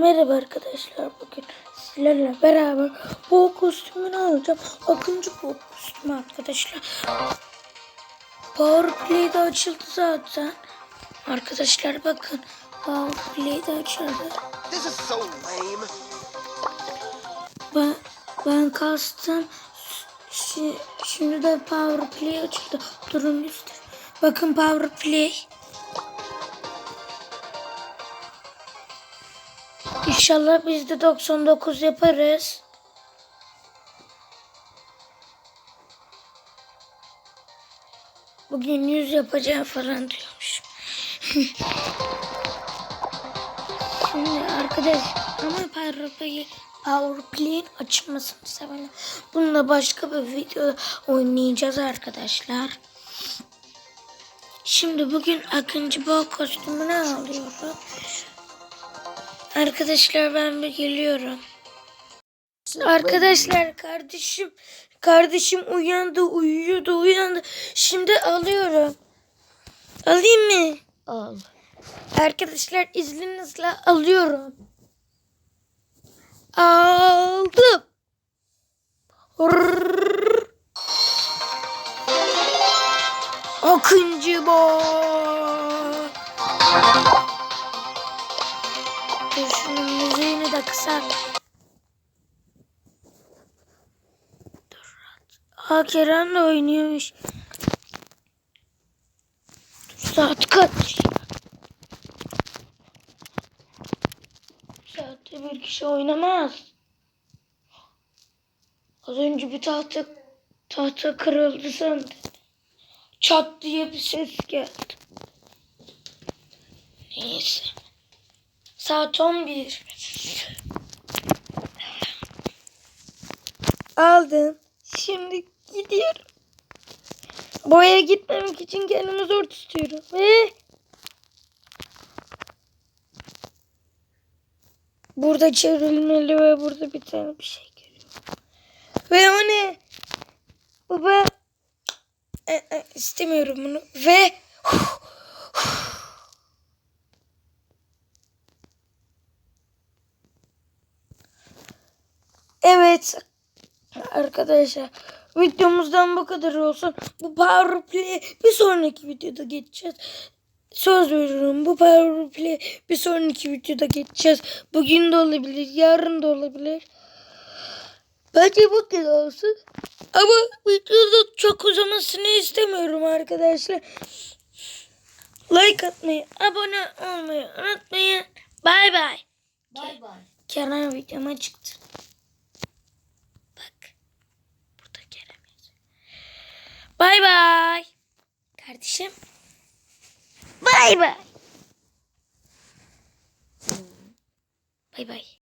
merhaba arkadaşlar. Bugün sizlerle beraber bu kostümünü alacağım. Akıncı bu kostümü arkadaşlar. Power Play'de açıldı zaten. Arkadaşlar bakın. Power Play'de açıldı. This is so lame. Ben, ben kastım. Şi- Şimdi de Power Play açıldı. Durun göster. Bakın Power İnşallah biz de 99 yaparız. Bugün 100 yapacağım falan diyormuş. Şimdi arkadaş ama Power Play, Power Play'in açılmasını severim. Bununla başka bir video oynayacağız arkadaşlar. Şimdi bugün Akıncı Boğa kostümünü alıyorum. Arkadaşlar ben bir geliyorum. Arkadaşlar kardeşim kardeşim uyandı uyuyordu uyandı. Şimdi alıyorum. Alayım mı? Al. Arkadaşlar izninizle alıyorum. Aldım. Rrrr. Akıncı boy. Kısak. Dur. Kerem de oynuyormuş. Saat kaç? Saatte bir kişi oynamaz. Az önce bir tahta tahta kırıldı sandım. Çat diye bir ses geldi. Neyse. Saat 11. Aldım. Şimdi gidiyorum. Boya gitmemek için kendimi zor tutuyorum. Ve burada çevrilmeli ve burada bir tane bir şey görüyorum. Ve o ne? Baba e, e, istemiyorum bunu. Ve Evet arkadaşlar videomuzdan bu kadar olsun. Bu Power Play'e bir sonraki videoda geçeceğiz. Söz veriyorum bu Power Play bir sonraki videoda geçeceğiz. Bugün de olabilir, yarın da olabilir. Bence bugün olsun. Ama videoda çok uzamasını istemiyorum arkadaşlar. Like atmayı, abone olmayı unutmayın. Bay bay. Bay bay. Kenan videoma çıktı. Bak. Burada Kerem yazıyor. Bay bay. Kardeşim. Bay bay. Bay bay.